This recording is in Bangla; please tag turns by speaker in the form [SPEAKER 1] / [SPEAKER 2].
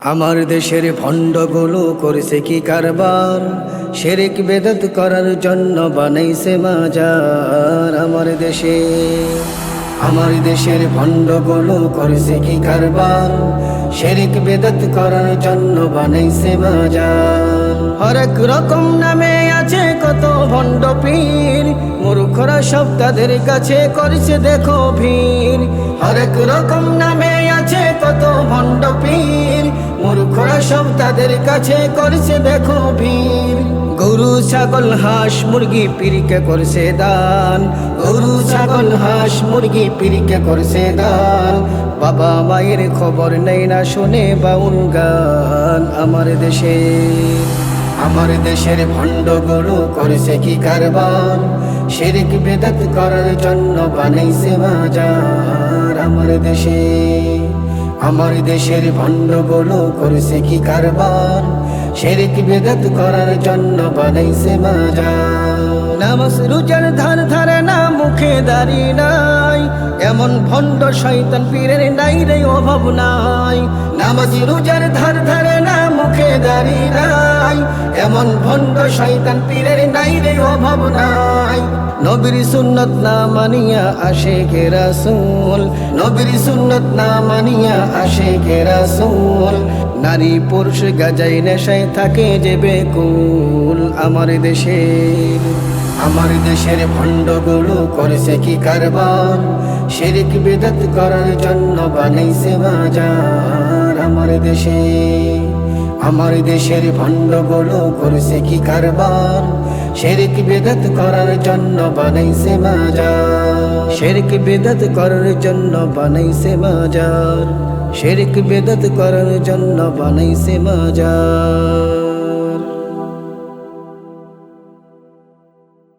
[SPEAKER 1] আমার দেশের ভণ্ডগুলো করেছে কি কারবার? শেরেক বেদত করার জন্য বানাইছে মাজার আমার দেশে। আমার দেশের ভণ্ডগুলো করেছে কি কারবার? শেরেক বেদত করার জন্য বানাইছে বাজার। হরেক রকম নামে আছে কত ভণ্ড পীর। মূর্খরা সব তাদের কাছে করছে দেখো ভিড়। হরেক রকম নামে আছে কত ভণ্ড পীর। মূর্খরা সব তাদের কাছে করছে দেখো ভিড়। গরু, ছাগল, হাঁস, মুরগি পীরকে করছে দান। গরু, ছাগল, হাঁস, মুরগি পীরকে করছে দান। বাবা মায়ের খবর নেই না শোনে বাউল গান। আমার দেশে, আমার দেশের ভণ্ড গরু করেছে কি কারবার? শেরিক বেদাত করার জন্য বানাইছে বাজার। আমার দেশে, আমার দেশের ভণ্ড গরু করেছে কি কারবার? শেরিক বেদাত করার জন্য বানাইছে বাজার নামাজ, রুজার ধার ধারে না, মুখে দাঁড়ি নাই। এমন ভণ্ড শয়তান পীরের নাই রে, অভাব নাই। নামাজ, রুজার ধার ধারে না, মুখে দাঁড়ি নাই। এমন ভণ্ড শয়তান পীরের নাই রে, অভাব নাই। নবীর সুন্নত না মানিয়া আসে কে রাসূল। নবীর সুন্নত না মানিয়া আসে কে রাসূল। নারী পুরুষ গাজাই নেশায় থাকে যে বেকুল আমার দেশের। আমার দেশের ভণ্ডগুলো করেছে কি কারবার? শেরিক বেদাত করার জন্য বানাইছে বাজার আমার দেশে। আমার দেশের ভণ্ডগুলো করেছে কি কারবার? শেরিক বেদাত করার জন্য বানাইছে বাজার। শেরিক বেদাত করার জন্য বানাইছে মাজার। শেরিক বেদাত করার জন্য বানাইছে বাজার